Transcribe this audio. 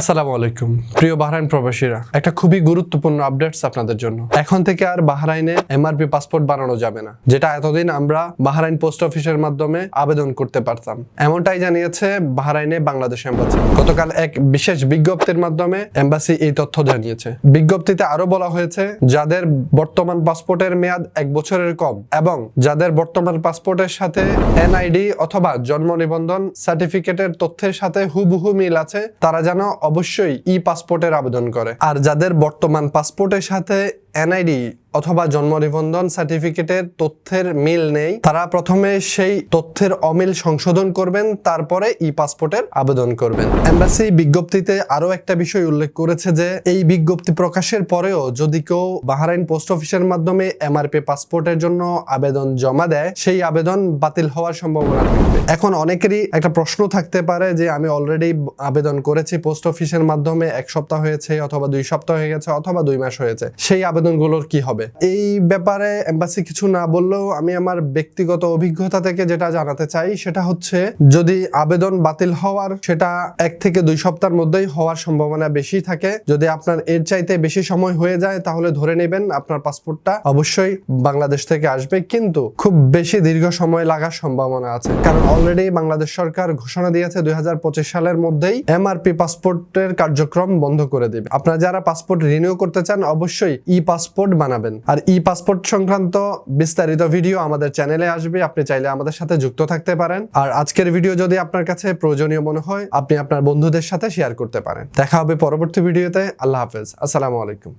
আসসালামু আলাইকুম। প্রিয় বাহরাইন প্রবাসীরা, একটা খুবই গুরুত্বপূর্ণ আপডেটস আপনাদের জন্য। এখন থেকে আর বাহরাইনে এমআরপি পাসপোর্ট বানানো যাবে না, যেটা এতদিন আমরা বাহরাইন পোস্ট অফিসের মাধ্যমে আবেদন করতে পারতাম। এমনটাই জানিয়েছে বাহরাইনে বাংলাদেশ এম্বাসি গতকাল এক বিশেষ বিজ্ঞপ্তির মাধ্যমে এম্বাসি এই তথ্য জানিয়েছে। বিজ্ঞপ্তিতে আরও বলা হয়েছে, যাদের বর্তমান পাসপোর্টের মেয়াদ এক বছরের কম এবং যাদের বর্তমান পাসপোর্টের সাথে এনআইডি অথবা জন্ম নিবন্ধন সার্টিফিকেটের তথ্যের সাথে হুবহু মিল আছে, তারা যেন অবশ্যই ই পাসপোর্টের আবেদন করে। আর যাদের বর্তমান পাসপোর্টের সাথে এনআইডি অথবা জন্ম নিবন্ধন সার্টিফিকেটের তথ্যের মিল নেই। তারা প্রথমে সেই তথ্যের অমিল সংশোধন করবেন, তারপরে ই পাসপোর্টের আবেদন করবেন। এম্বাসি বিজ্ঞপ্তিতে আরও একটা বিষয় উল্লেখ করেছে যে, এই বিজ্ঞপ্তি প্রকাশের পরেও যদি কেউ বাহারাইন পোস্ট অফিসের মাধ্যমে এমআরপি পাসপোর্টের জন্য আবেদন জমা দেয়, সেই আবেদন বাতিল হওয়ার সম্ভাবনা থাকবে। এখন অনেকেরই একটা প্রশ্ন থাকতে পারে যে, আমি অলরেডি আবেদন করেছি, পোস্ট অফিসের মাধ্যমে এক সপ্তাহ হয়েছে অথবা দুই সপ্তাহ হয়ে গেছে অথবা দুই মাস হয়েছে। সেই আবেদনগুলোর কি হবে? এই ব্যাপারে এম্বাসি কিছু না বললেও আমি আমার ব্যক্তিগত অভিজ্ঞতা থেকে যেটা জানাতে চাই, সেটা হচ্ছে যদি আবেদন বাতিল হওয়ার, সেটা এক থেকে দুই সপ্তাহের মধ্যেই হওয়ার সম্ভাবনা বেশি থাকে। যদি আপনার এর চাইতে বেশি সময় হয়ে যায়, তাহলে ধরে নেবেন আপনার পাসপোর্টটা অবশ্যই বাংলাদেশ থেকে আসবে। কিন্তু খুব বেশি দীর্ঘ সময় লাগার সম্ভাবনা আছে। কারণ অলরেডি বাংলাদেশ সরকার ঘোষণা দিয়েছে দুই হাজার পঁচিশ সালের মধ্যেই এমআরপি পাসপোর্টের কার্যক্রম বন্ধ করে দিবে। আপনারা যারা পাসপোর্ট রিনিউ করতে চান, অবশ্যই ই পাসপোর্ট বানাবেন। আর ই পাসপোর্ট সংক্রান্ত বিস্তারিত ভিডিও আমাদের চ্যানেলে আসবে। আপনি চাইলে আমাদের সাথে যুক্ত থাকতে পারেন। আর আজকের ভিডিও যদি আপনার কাছে প্রয়োজনীয় মনে হয়, আপনি আপনার বন্ধুদের সাথে শেয়ার করতে পারেন। দেখা হবে পরবর্তী ভিডিওতে আল্লাহ হাফেজ। আসসালামু আলাইকুম।